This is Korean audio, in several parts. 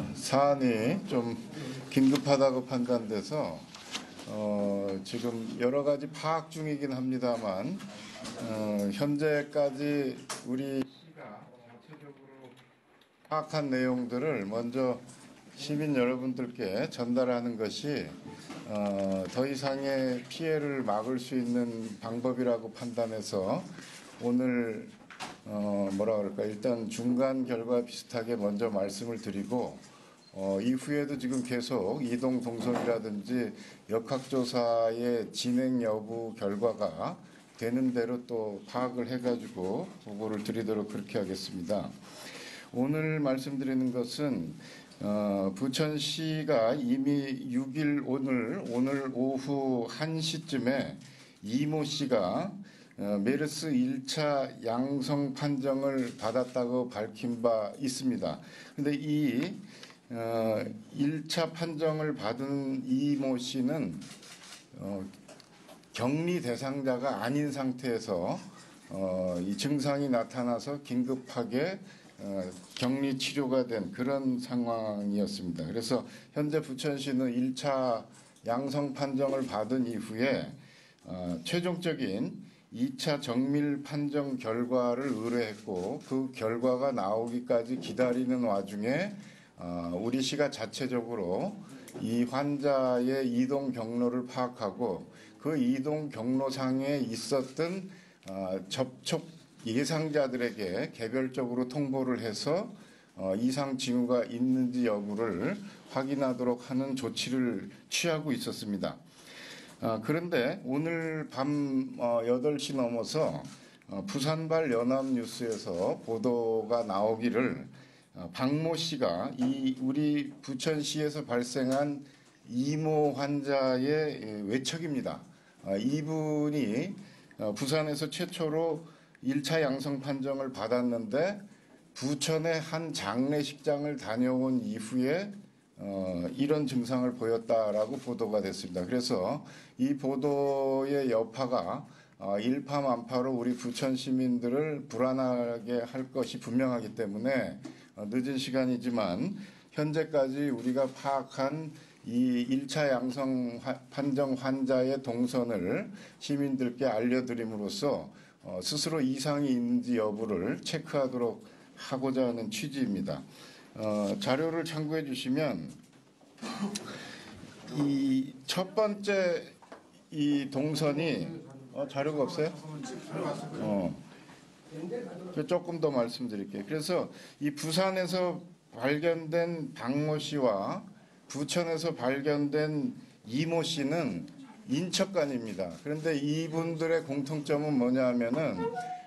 어, 사안이 좀 긴급하다고 판단돼서 어, 지금 여러 가지 파악 중이긴 합니다만 어, 현재까지 우리 시가 전체적으로 파악한 내용들을 먼저 시민 여러분들께 전달하는 것이 어, 더 이상의 피해를 막을 수 있는 방법이라고 판단해서 오늘 어, 뭐라 그럴까 일단 중간 결과 비슷하게 먼저 말씀을 드리고 어, 이후에도 지금 계속 이동 동선이라든지 역학조사의 진행 여부 결과가 되는 대로 또 파악을 해가지고 보고를 드리도록 그렇게 하겠습니다. 오늘 말씀드리는 것은 어, 부천시가 이미 6일 오늘 오늘 오후 1시쯤에 이모 씨가 어, 메르스 1차 양성 판정을 받았다고 밝힌 바 있습니다. 근데 이 어, 1차 판정을 받은 이모 씨는 어, 격리 대상자가 아닌 상태에서 어, 이 증상이 나타나서 긴급하게 어, 격리 치료가 된 그런 상황이었습니다. 그래서 현재 부천시는 1차 양성 판정을 받은 이후에 어, 최종적인 2차 정밀 판정 결과를 의뢰했고 그 결과가 나오기까지 기다리는 와중에 어, 우리 시가 자체적으로 이 환자의 이동 경로를 파악하고 그 이동 경로상에 있었던 어, 접촉 예상자들에게 개별적으로 통보를 해서 어, 이상 징후가 있는지 여부를 확인하도록 하는 조치를 취하고 있었습니다. 어, 그런데 오늘 밤 어, 8시 넘어서 어, 부산발 연합뉴스에서 보도가 나오기를 어, 박모 씨가 이 우리 부천시에서 발생한 이모 환자의 외척입니다. 어, 이분이 어, 부산에서 최초로 1차 양성 판정을 받았는데 부천의 한 장례식장을 다녀온 이후에 어, 이런 증상을 보였다라고 보도가 됐습니다. 그래서 이 보도의 여파가 어, 일파만파로 우리 부천 시민들을 불안하게 할 것이 분명하기 때문에 어, 늦은 시간이지만 현재까지 우리가 파악한 이 1차 양성 판정 환자의 동선을 시민들께 알려드림으로써 어, 스스로 이상이 있는지 여부를 체크하도록 하고자 하는 취지입니다. 어, 자료를 참고해 주시면 이 첫 번째 이 동선이 어, 자료가 없어요? 어. 조금 더 말씀드릴게요. 그래서 이 부산에서 발견된 박모 씨와 부천에서 발견된 이모 씨는 인척간입니다. 그런데 이분들의 공통점은 뭐냐 하면은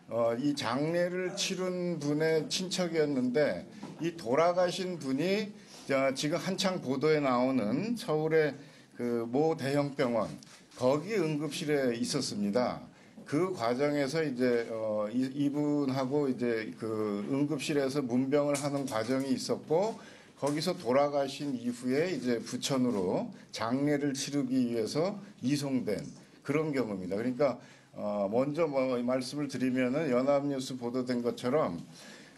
어, 이 장례를 치른 분의 친척이었는데 이 돌아가신 분이 자, 지금 한창 보도에 나오는 서울의 그 모 대형 병원 거기 응급실에 있었습니다. 그 과정에서 이제 어, 이, 이분하고 이제 그 응급실에서 문병을 하는 과정이 있었고 거기서 돌아가신 이후에 이제 부천으로 장례를 치르기 위해서 이송된 그런 경우입니다. 그러니까 어, 먼저 뭐 말씀을 드리면은 연합뉴스 보도된 것처럼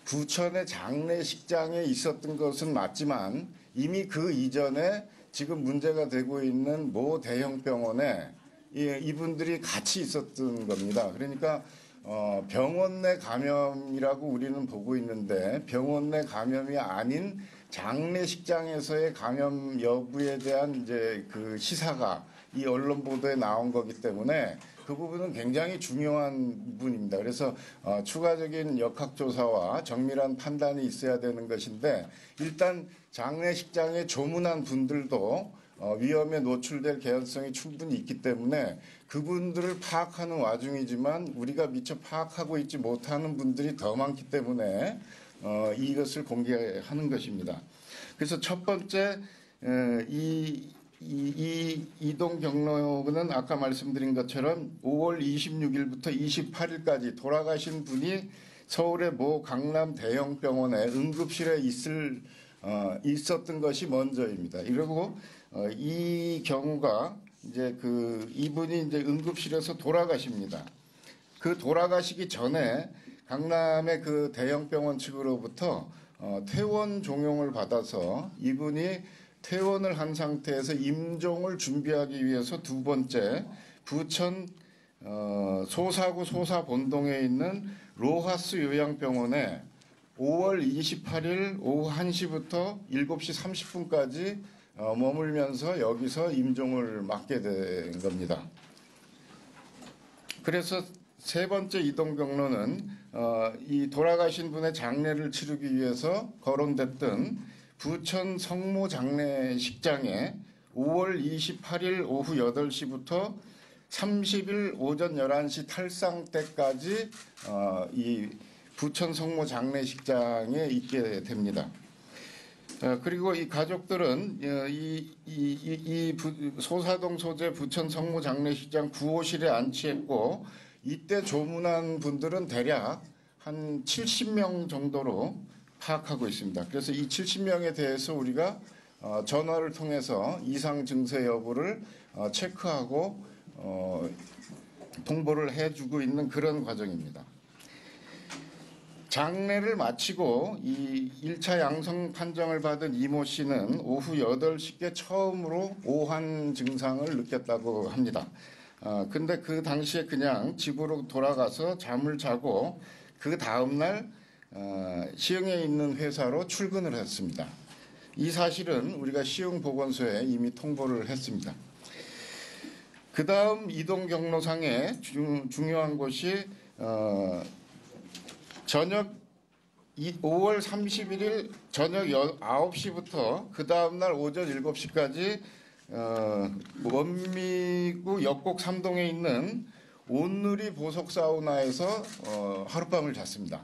부천의 장례식장에 있었던 것은 맞지만 이미 그 이전에 지금 문제가 되고 있는 모 대형 병원에 이분들이 같이 있었던 겁니다. 그러니까 어, 병원 내 감염이라고 우리는 보고 있는데 병원 내 감염이 아닌 장례식장에서의 감염 여부에 대한 이제 그 시사가 이 언론 보도에 나온 거기 때문에 그 부분은 굉장히 중요한 부분입니다. 그래서 어, 추가적인 역학조사와 정밀한 판단이 있어야 되는 것인데 일단 장례식장에 조문한 분들도 어, 위험에 노출될 개연성이 충분히 있기 때문에 그분들을 파악하는 와중이지만 우리가 미처 파악하고 있지 못하는 분들이 더 많기 때문에 어, 이것을 공개하는 것입니다. 그래서 첫 번째 에, 이, 이, 이 이동 경로는 아까 말씀드린 것처럼 5월 26일부터 28일까지 돌아가신 분이 서울의 모 강남 대형 병원에 응급실에 있을 어, 있었던 것이 먼저입니다. 이러고 어, 이 경우가 이제 그 이분이 이제 응급실에서 돌아가십니다. 그 돌아가시기 전에 강남의 그 대형 병원 측으로부터 어, 퇴원 종용을 받아서 이분이 퇴원을 한 상태에서 임종을 준비하기 위해서 두 번째 부천 어, 소사구 소사본동에 있는 로하스 요양병원에 5월 28일 오후 1시부터 7시 30분까지 어, 머물면서 여기서 임종을 맞게 된 겁니다. 그래서 세 번째 이동 경로는 어, 이 돌아가신 분의 장례를 치르기 위해서 거론됐던 부천 성모 장례식장에 5월 28일 오후 8시부터 30일 오전 11시 탈상 때까지 어, 이 부천 성모 장례식장에 있게 됩니다. 어, 그리고 이 가족들은 어, 이, 이, 이, 소사동 소재 부천 성모 장례식장 9호실에 안치했고 이때 조문한 분들은 대략 한 70명 정도로 파악하고 있습니다. 그래서 이 70명에 대해서 우리가 어, 전화를 통해서 이상 증세 여부를 어, 체크하고 어, 통보를 해주고 있는 그런 과정입니다. 장례를 마치고 이 1차 양성 판정을 받은 이모 씨는 오후 8시께 처음으로 오한 증상을 느꼈다고 합니다. 어, 근데 그 당시에 그냥 집으로 돌아가서 잠을 자고 그 다음날 어, 시흥에 있는 회사로 출근을 했습니다. 이 사실은 우리가 시흥 보건소에 이미 통보를 했습니다. 그 다음 이동 경로상에 중, 중요한 것이 어, 저녁 이 5월 31일 저녁 9시부터 그 다음날 오전 7시까지 어, 원미구 역곡 삼동에 있는 온누리 보석 사우나에서 어, 하룻밤을 잤습니다.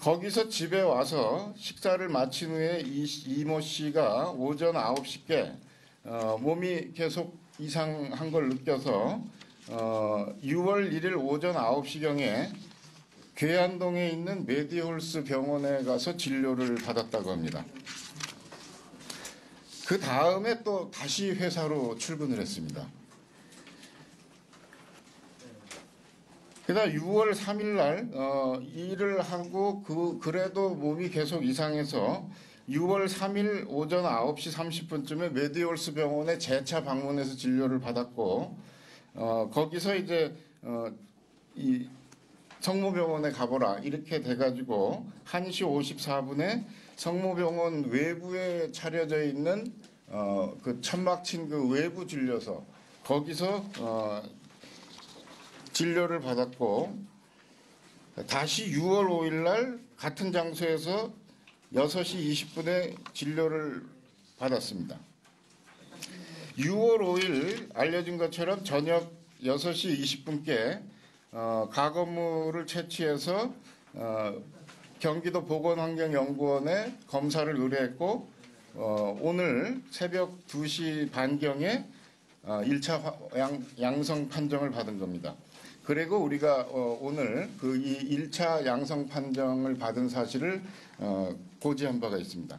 거기서 집에 와서 식사를 마친 후에 이, 이모 씨가 오전 9시께 어, 몸이 계속 이상한 걸 느껴서 어, 6월 1일 오전 9시경에 괴안동에 있는 메디홀스 병원에 가서 진료를 받았다고 합니다. 그 다음에 또 다시 회사로 출근을 했습니다. 그다음 6월 3일 날 어, 일을 하고 그 그래도 몸이 계속 이상해서 6월 3일 오전 9시 30분쯤에 메디올스 병원에 재차 방문해서 진료를 받았고 어, 거기서 이제 어, 이 성모병원에 가보라 이렇게 돼가지고 1시 54분에 성모병원 외부에 차려져 있는 어, 그 천막 친 그 외부 진료소 거기서 어, 진료를 받았고 다시 6월 5일 날 같은 장소에서 6시 20분에 진료를 받았습니다. 6월 5일 알려진 것처럼 저녁 6시 20분께 어, 가건물을 채취해서 어, 경기도 보건환경연구원에 검사를 의뢰했고 어, 오늘 새벽 2시 반경에 어, 1차 양, 양성 판정을 받은 겁니다. 그리고 우리가 어, 오늘 그 이 1차 양성 판정을 받은 사실을 어, 고지한 바가 있습니다.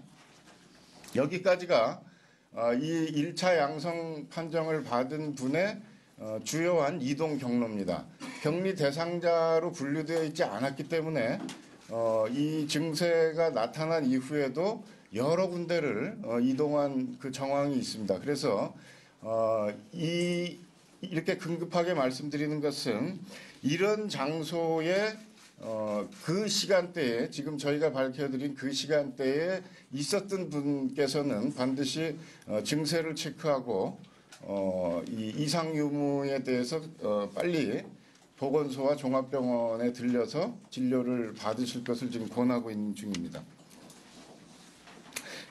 여기까지가 어, 이 1차 양성 판정을 받은 분의 어, 주요한 이동 경로입니다. 격리 대상자로 분류되어 있지 않았기 때문에 어, 이 증세가 나타난 이후에도 여러 군데를 어, 이동한 그 정황이 있습니다. 그래서 어, 이 이렇게 긴급하게 말씀드리는 것은 이런 장소에 어, 그 시간대에 지금 저희가 밝혀드린 그 시간대에 있었던 분께서는 반드시 어, 증세를 체크하고 어, 이 이상 유무에 대해서 어, 빨리 보건소와 종합병원에 들려서 진료를 받으실 것을 지금 권하고 있는 중입니다.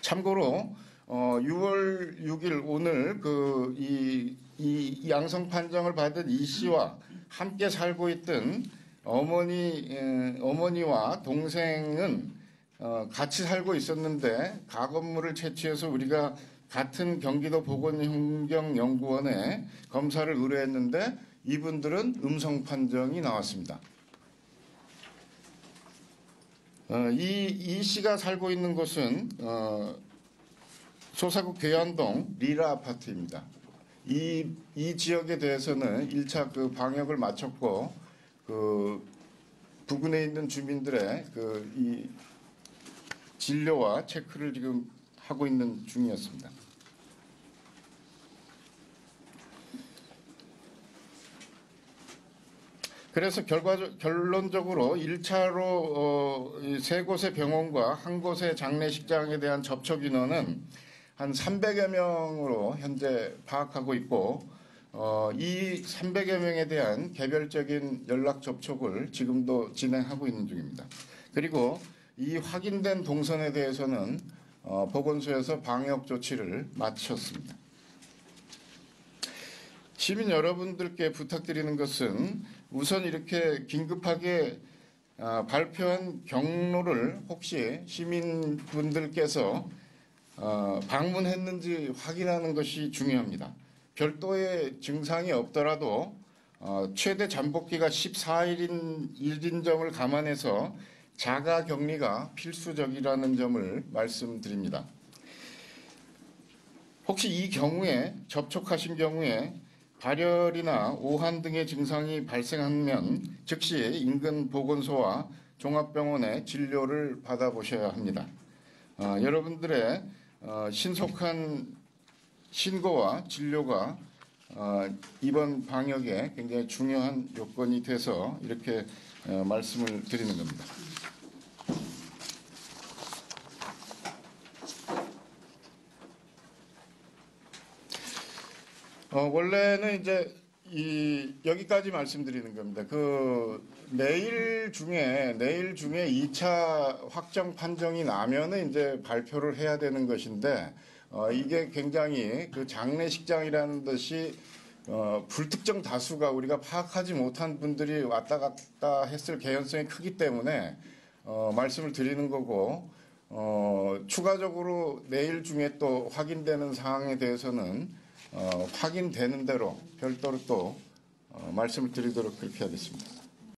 참고로 어, 6월 6일 오늘 그 이 이 양성 판정을 받은 이 씨와 함께 살고 있던 어머니 에, 어머니와 동생은 어, 같이 살고 있었는데 가건물을 채취해서 우리가 같은 경기도 보건환경연구원에 검사를 의뢰했는데 이분들은 음성 판정이 나왔습니다. 어, 이, 이 씨가 살고 있는 곳은 어, 소사구 괴안동 리라 아파트입니다. 이, 이 지역에 대해서는 1차 그 방역을 마쳤고 그 부근에 있는 주민들의 그 이 진료와 체크를 지금 하고 있는 중이었습니다. 그래서 결과적 결론적으로 1차로 어, 이세 곳의 병원과 한 곳의 장례식장에 대한 접촉 인원은 한 300여 명으로 현재 파악하고 있고 어, 이 300여 명에 대한 개별적인 연락 접촉을 지금도 진행하고 있는 중입니다. 그리고 이 확인된 동선에 대해서는 어, 보건소에서 방역 조치를 마쳤습니다. 시민 여러분들께 부탁드리는 것은 우선 이렇게 긴급하게 아, 발표한 경로를 혹시 시민분들께서 어, 방문했는지 확인하는 것이 중요합니다. 별도의 증상이 없더라도 어, 최대 잠복기가 14일인 일인 점을 감안해서 자가 격리가 필수적이라는 점을 말씀드립니다. 혹시 이 경우에 접촉하신 경우에 발열이나 오한 등의 증상이 발생하면 즉시 인근 보건소와 종합병원의 진료를 받아보셔야 합니다. 어, 여러분들의 어, 신속한 신고와 진료가 어, 이번 방역에 굉장히 중요한 요건이 돼서 이렇게 어, 말씀을 드리는 겁니다. 어, 원래는 이제 이 여기까지 말씀드리는 겁니다. 그 내일 중에 내일 중에 2차 확정 판정이 나면은 이제 발표를 해야 되는 것인데 어, 이게 굉장히 그 장례식장이라는 것이 어, 불특정 다수가 우리가 파악하지 못한 분들이 왔다 갔다 했을 개연성이 크기 때문에 어, 말씀을 드리는 거고 어, 추가적으로 내일 중에 또 확인되는 사항에 대해서는 어, 확인되는 대로 별도로 또 어, 말씀을 드리도록 그렇게 하겠습니다.